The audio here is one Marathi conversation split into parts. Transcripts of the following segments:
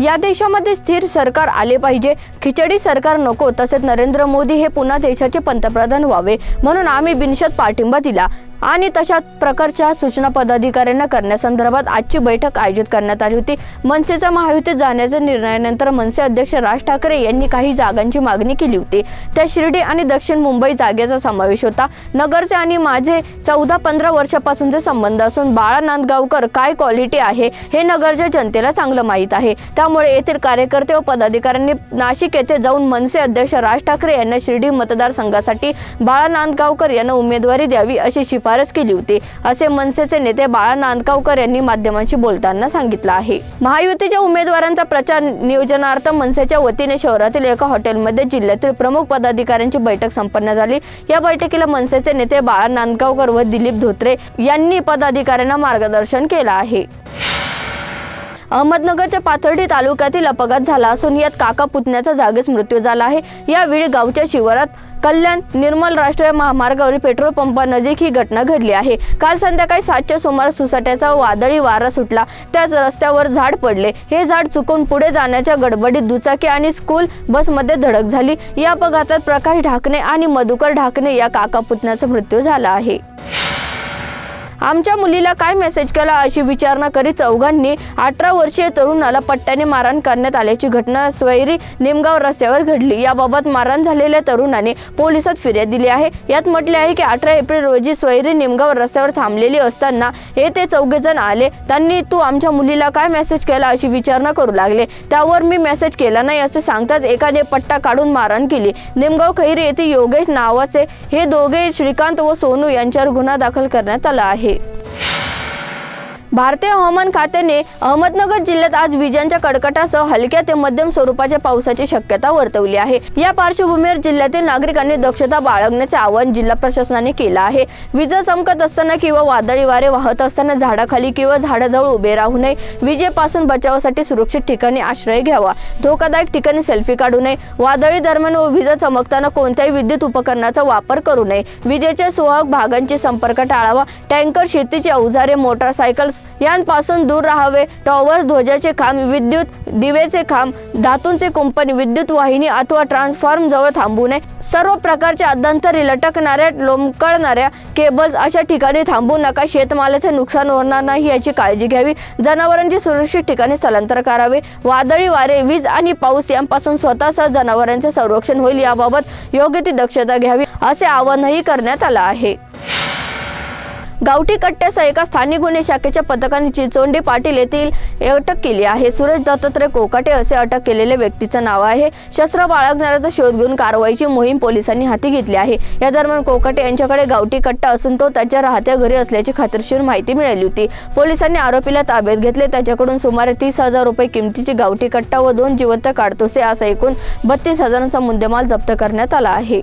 या देशामध्ये स्थिर सरकार आले पाहिजे. खिचडी सरकार नको तसेच नरेंद्र मोदी हे पुन्हा देशाचे पंतप्रधान व्हावे. म्हणून आम्ही बिनशत पाठिंबा दिला. आणि तशा प्रकारच्या सूचना पदाधिकाऱ्यांना करण्यासंदर्भात आजची बैठक आयोजित करण्यात आली होती. मनसेचा महायुतीत जाण्याच्या निर्णयानंतर मनसे अध्यक्ष राज ठाकरे यांनी काही जागांची मागणी केली होती. त्या शिर्डी आणि दक्षिण मुंबई जागेचा समावेश होता. नगरचे आणि माझे चौदा पंधरा वर्षापासूनचे संबंध असून बाळा नांदगावकर काय क्वालिटी आहे हे नगरच्या जनतेला चांगलं माहीत आहे. त्यामुळे येथील कार्यकर्ते व पदाधिकाऱ्यांनी नाशिक येथे जाऊन मनसे अध्यक्ष राज ठाकरे यांना शिर्डी मतदारसंघासाठी बाळा नांदगावकर यांना उमेदवारी द्यावी अशी शिफारस केली होती असे मनसेचे नेते बाळा नांदगावकर यांनी माध्यमांशी बोलताना सांगितलं आहे. महायुतीच्या उमेदवारांचा प्रचार नियोजनार्थ मनसेच्या वतीने शहरातील एका हॉटेलमध्ये जिल्ह्यातील प्रमुख पदाधिकाऱ्यांची बैठक संपन्न झाली. या बैठकीला मनसेचे नेते बाळा नांदगावकर व दिलीप धोत्रे यांनी पदाधिकाऱ्यांना मार्गदर्शन केलं आहे. अहमदनगरच्या पाथर्डी तालुक्यातील अपघात झाला असून यात काका पुतण्याचा जागीच मृत्यू झाला आहे. यावेळी गावच्या शिवारात कल्याण निर्मल राष्ट्रीय महामार्गावरील पेट्रोल पंपानजीक ही घटना घडली आहे. काल संध्याकाळी सातच्या सुमारास सुसाट्याचा वादळी वारा सुटला. त्याच रस्त्यावर झाड पडले. हे झाड चुकून पुढे जाण्याच्या गडबडीत दुचाकी आणि स्कूल बसमध्ये धडक झाली. या अपघातात प्रकाश ढाकणे आणि मधुकर ढाकणे या काका पुतण्याचा मृत्यू झाला आहे. आमच्या मुलीला काय मेसेज केला अशी विचारणा करीत चौघांनी अठरा वर्षीय तरुणाला पट्ट्याने मारहाण करण्यात आल्याची घटना स्वैरी निमगाव रस्त्यावर घडली. याबाबत मारहाण झालेल्या तरुणाने पोलिसात फिर्याद दिली आहे. यात म्हटले आहे की अठरा एप्रिल रोजी स्वैरी निमगाव रस्त्यावर थांबलेली असताना हे ते चौघेजण आले. त्यांनी तू आमच्या मुलीला काय मेसेज केला अशी विचारणा करू लागले. त्यावर मी मेसेज केला नाही असे सांगताच एकाने पट्टा काढून मारहाण केली. निमगाव खैरी येथे योगेश नावाचे हे दोघे श्रीकांत व सोनू यांच्यावर गुन्हा दाखल करण्यात आला आहे. し भारतीय हवामान खात्याने अहमदनगर जिल्ह्यात आज विजांच्या कडकटासह हलक्या ते मध्यम स्वरूपाच्या पावसाची शक्यता वर्तवली आहे. या पार्श्वभूमीवर जिल्ह्यातील नागरिकांनी दक्षता बाळगण्याचे आवाहन जिल्हा प्रशासनाने केलं आहे. विजा चमकत असताना किंवा वादळी वारे वाहत असताना झाडाखाली किंवा झाडाजवळ उभे राहू नये. विजेपासून बचावासाठी सुरक्षित ठिकाणी आश्रय घ्यावा. धोकादायक ठिकाणी सेल्फी काढू नये. वादळी दरम्यान व विजा चमकताना कोणत्याही विद्युत उपकरणाचा वापर करू नये. विजेच्या सुहाग भागांचे संपर्क टाळावा. टँकर शेतीची अवजारे मोटारसायकल यांपासून दूर राहावे. टॉवर ध्वजाचे खांब विद्युत दिवेचे खांब धातूंचे कुंपण विद्युत वाहिनी अथवा ट्रान्सफॉर्म जवळ थांबू नये. सर्व प्रकारच्या अध्यंतरी लटकणाऱ्या लोंबकळणाऱ्या केबल्स अशा ठिकाणी थांबू नका. शेतमालाचे नुकसान होणार नाही याची काळजी घ्यावी. जनावरांची सुरक्षित ठिकाणी स्थलांतर करावे. वादळी वारे वीज आणि पाऊस यांपासून स्वतःसह जनावरांचे संरक्षण होईल याबाबत योग्य ती दक्षता घ्यावी असे आवाहनही करण्यात आलं आहे. गावठी कट्ट्यासह एका स्थानिक गुन्हे शाखेच्या पथकाने चिचोंडी पाटील येथील अटक केली आहे. सुरेश दत्तात्रय कोकाटे असे अटक केलेल्या व्यक्तीचं नाव आहे. शस्त्र बाळगणाऱ्याचा शोध घेऊन कारवाईची मोहीम पोलिसांनी हाती घेतली आहे. या दरम्यान कोकाटे यांच्याकडे गावठी कट्टा असून तो त्याच्या राहत्या घरी असल्याची खात्रीशीर माहिती मिळाली होती. पोलिसांनी आरोपीला ताब्यात घेतले. त्याच्याकडून सुमारे तीस हजार रुपये किमतीची गावठी कट्टा व दोन जिवंत काढतोसे असा एकूण बत्तीस हजारांचा मुद्देमाल जप्त करण्यात आला आहे.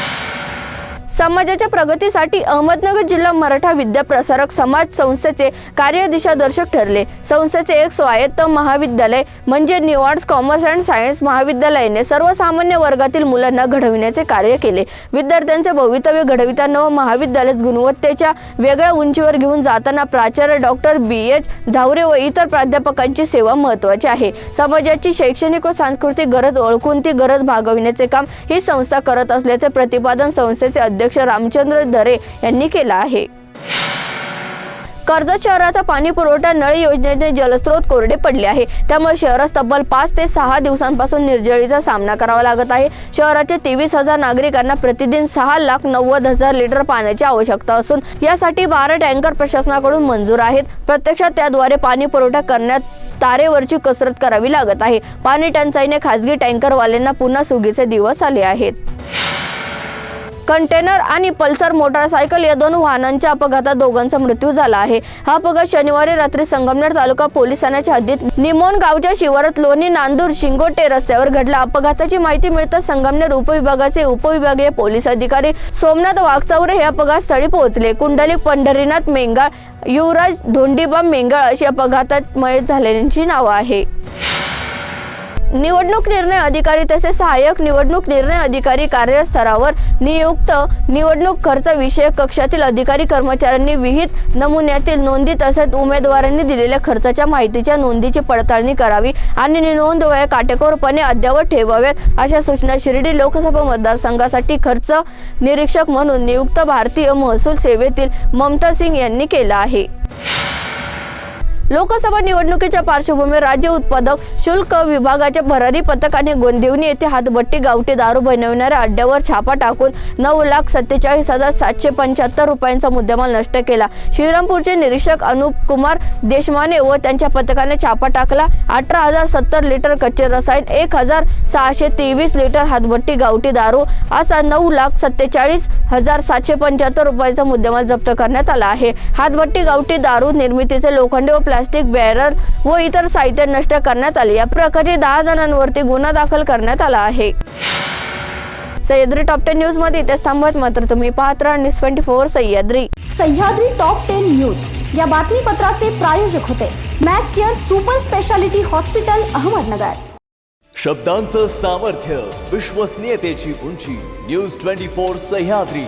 समाजाच्या प्रगतीसाठी अहमदनगर जिल्हा मराठा विद्या प्रसारक समाज संस्थेचे कार्यदिशादर्शक ठरले. संस्थेचे एक स्वायत्त महाविद्यालय म्हणजे new arts commerce and science महाविद्यालयाने सर्वसामान्य वर्गातील मुलांना घडविण्याचे कार्य केले. विद्यार्थ्यांचे भवितव्य घडविताना व महाविद्यालयात गुणवत्तेच्या वेगळ्या उंचीवर घेऊन जाताना प्राचार्य डॉक्टर बी. एच. झावरे व इतर प्राध्यापकांची सेवा महत्त्वाची आहे. समाजाची शैक्षणिक व सांस्कृतिक गरज ओळखून ती गरज भागविण्याचे काम ही संस्था करत असल्याचे प्रतिपादन संस्थेचे अध्यक्ष रामचंद्र दरे यांनी केला आहे. कर्जत शहराचा पाणी पुरवठा नळ योजनेचे जलस्रोत कोरडे पडले आहे. त्यामुळे शहरास तब्बल पाच ते सहा दिवसांपासून निर्जळीचा सामना करावा लागत आहे. शहराचे तेवीस हजार नागरिकांना प्रतिदिन सहा लाख नव्वद हजार लिटर पाण्याची आवश्यकता असून यासाठी बारा टँकर प्रशासनाकडून मंजूर आहेत. प्रत्यक्षात त्याद्वारे पाणी पुरवठा करण्यात तारेवरची कसरत करावी लागत आहे. पाणी टंचाईने खासगी टँकरवाल्यांना पुन्हा सुगीचे दिवस आले आहेत. कंटेनर आणि पल्सर मोटारसायकल या दोन वाहनांच्या अपघातात दोघांचा मृत्यू झाला आहे. हा अपघात शनिवारी रात्री संगमनेर तालुका पोलीस ठाण्याच्या हद्दीत निमोन गावच्या शिवारात लोणी नांदूर शिंगोटे रस्त्यावर घडला. अपघाताची माहिती मिळताच संगमनेर उपविभागाचे उपविभागीय पोलीस अधिकारी सोमनाथ वाघचावरे हे अपघात स्थळी पोहोचले. कुंडलिक पंढरीनाथ मेंगाळ युवराज धोंडीबा मेंगाळ अशी अपघातात मयत झालेल्यांची नावं आहे निवडणूक निर्णय अधिकारी तसेच सहाय्यक निवडणूक निर्णय अधिकारी कार्यस्तरावर नियुक्त निवडणूक खर्च विषयक कक्षातील अधिकारी कर्मचाऱ्यांनी विहित नमुन्यातील नोंदी तसेच उमेदवारांनी दिलेल्या खर्चाच्या माहितीच्या नोंदीची पडताळणी करावी आणि नोंद वया काटेकोरपणे अद्यावत ठेवाव्यात अशा सूचना शिर्डी लोकसभा मतदारसंघासाठी खर्च निरीक्षक म्हणून नियुक्त भारतीय महसूल सेवेतील ममता सिंग यांनी केला आहे. लोकसभा निवडणुकीच्या पार्श्वभूमीवर राज्य उत्पादक शुल्क विभागाच्या भरारी पथकाने गोंदिवनी येथे हातबट्टी गावठी दारू बनविणाऱ्या अड्ड्यावर छापा टाकून नऊ लाख सत्तेचाळीस हजार सातशे पंच्याहत्तर रुपयांचा मुद्देमाल नष्ट केला. श्रीरामपूरचे निरीक्षक अनुप कुमार देशमाने व त्यांच्या पथकाने छापा टाकला. अठरा हजार सत्तर लिटर कच्चे रसायन एक हजार सहाशे तेवीस लिटर हातबट्टी गावठी दारू असा नऊ लाख सत्तेचाळीस हजार सातशे पंच्याहत्तर रुपयाचा मुद्देमाल जप्त करण्यात आला आहे. हातबट्टी गावठी दारू निर्मितीचे लोखंडे व प्लास्टिक बॅरर व इतर साहित्य नष्ट करण्यात आले. या प्रकारे दहा जणांवरती गुन्हा दाखल करण्यात आला आहे. सह्याद्री टॉप टेन न्यूजमध्ये इथे थांबत मात्र तुम्ही पाहत राहा news twenty four Sahyadri. Sahyadri top ten news या बातमीपत्राचे प्रायोजक होते Mac care super speciality hospital Ahmednagar. शब्दांचं सामर्थ्य विश्वसनीयतेची उंची न्यूज ट्वेंटी फोर सह्याद्री.